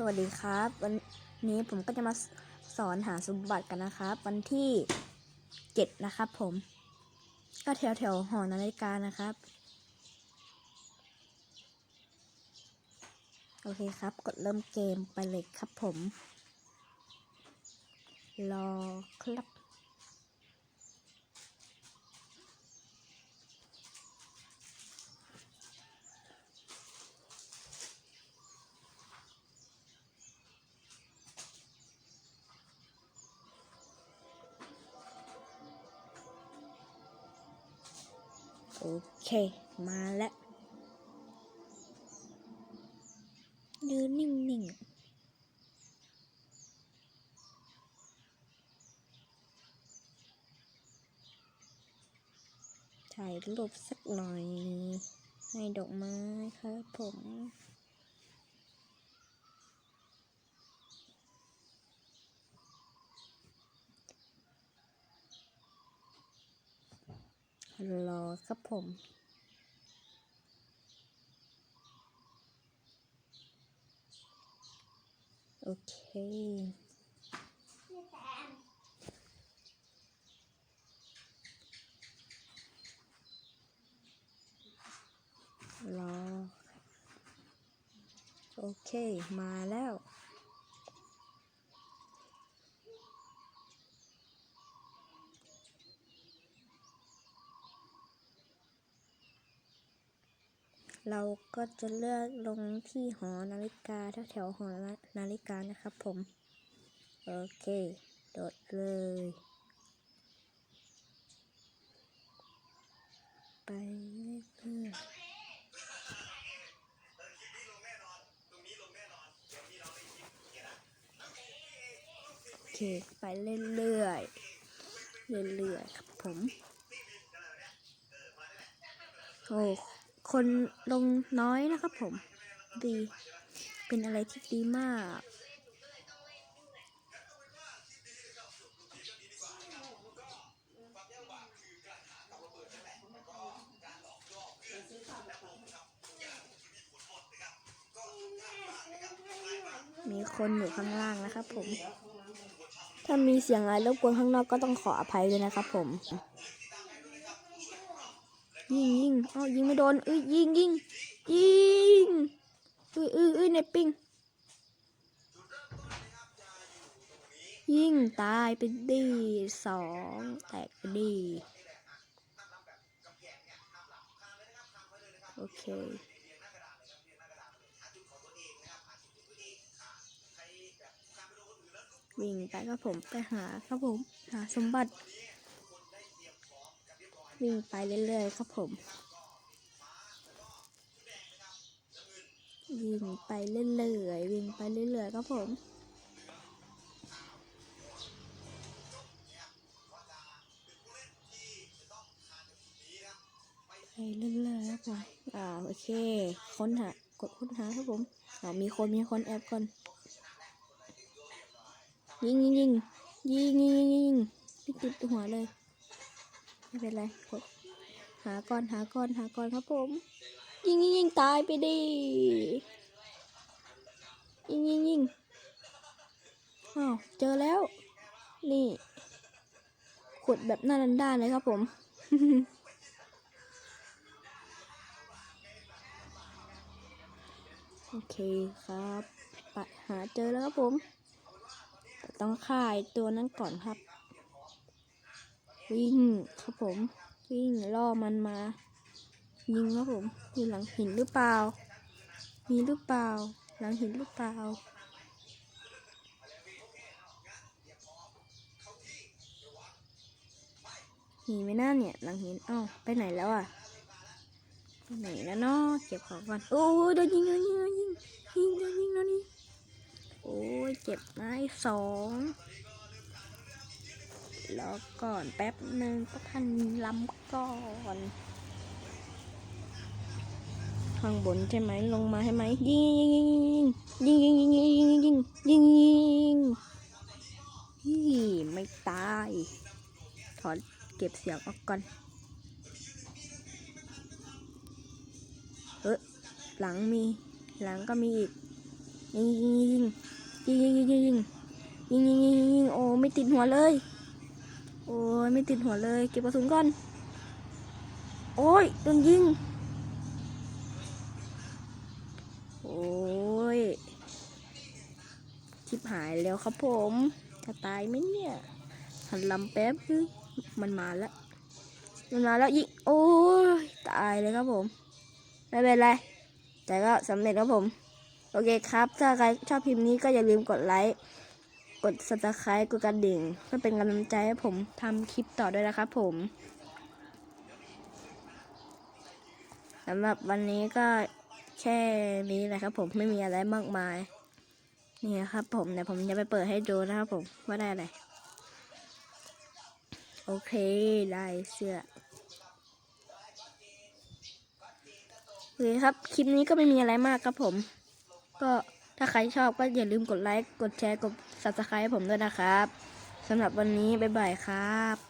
สวัสดีครับ วันนี้ผมก็จะมาสอนหาสมบัติกันนะครับ วันที่เจ็ดนะครับผม ก็แถวแถวหอนาฬิกานะครับ โอเคครับ กดเริ่มเกมไปเลยครับผม รอครับ โอเค มาแล้วยืนนิ่งๆถ่ายรูปสักหน่อย ให้ดอกไม้ครับผม รอครับผม โอเครอ โอเค มาแล้ว เราก็จะเลือกลงที่หอนาฬิกาแถวแถวๆหอนาฬิกานะครับผม โอเค โดดเลย ไปเรื่อยๆโอเค ไปเรื่อยๆเรื่อยๆครับผม โอ้ คนลงน้อยนะครับผม ดี เป็นอะไรที่ดีมาก มีคนอยู่ข้างล่างนะครับผม ถ้ามีเสียงอะไรรบกวนข้างนอกก็ต้องขออภัยด้วยนะครับผม ยิงยิงอ๋อยิงไม่โดนเอ้ยยิงยิงยิงเอ้ยเอ้ยเอ้ยในปิงยิงตายไปดีสองแตกไปดีโอเควิ่งไปครับผมไปหาครับผมหาสมบัติ วิ่งไปเรื่อยๆครับผม วิ่งไปเรื่อยๆวิ่งไปเรื่อยๆครับผมไปเรื่อยๆครับผมอ่าโอเค ค้นหากดค้นหาครับผมอ่ามีคนมีคนแอบก่อนยิงยิงยิงยิงยิงยิงยิงติดหัวเลย ไม่เป็นไรกดหาก่อนหาก่อนหาก่อนครับผม ยิงยิงยิงตายไปดิยิงยิงยิงอ้าวเจอแล้ว นี่ขุดแบบหน้าด้านเลยครับผมโอเคครับปหาเจอแล้วครับผม แต่ต้องฆ่าไอ้ตัวนั้นก่อนครับ วิ่งครับผม วิ่งล่อมันมา ยิงครับผมมีหลังหินหรือเปล่า มีหรือเปล่า หลังหินหรือเปล่ามีไหมน่าเนี่ย หลังหินอ้าวไปไหนแล้วอะไปไหนแล้วเนาะเก็บของก่อนโอ้ยโดนยิงโดนยิงโดนยิงยิงโดนยิงโดนยิงโอ้ยเจ็บไม้สอง รอก่อนแป๊บหนึ่งก็ทันล้ำก่อน ข้างบนใช่ไหมลงมาใช่ไหมยิงยิงยิงยิงยิงยิงยิงยิงยิงยิงยิงยี่ไม่ตายถอนเก็บเสียงออกก่อนเออหลังมี หลังก็มีอีกยิงยิงยิงยิงยิงยิงยิงยิงยิงยิงโอ้ไม่ติดหัวเลย โอ้ยไม่ติดหัวเลย เก็บกระสุนก่อน โอ้ยโดนยิง โอ้ยชิบหายแล้วครับผมจะตายไหมเนี่ยหันลำแป๊บนึงมันมาแล้ว มันมาแล้วยิงโอ้ยตายเลยครับผม ไม่เป็นไร แต่ก็สำเร็จครับผม โอเคครับ ถ้าใครชอบพิมพ์นี้ก็อย่าลืมกดไลค์ กด subscribe กดกระดิ่งเพื่อเป็นกำลังใจให้ผมทำคลิปต่อด้วยนะครับผมสำหรับวันนี้ก็แค่นี้แหละครับ ผมไม่มีอะไรมากมาย นี่ครับ ผมเดี๋ยวผมจะไปเปิดให้ดูนะครับผมว่าได้อะไรโอเคได้เสื้อโอเคครับ คลิปนี้ก็ไม่มีอะไรมากครับผม ก็ ถ้าใครชอบก็อย่าลืมกดไลค์ กดแชร์ กด subscribe ผมด้วยนะครับสำหรับวันนี้ บ๊ายบายครับ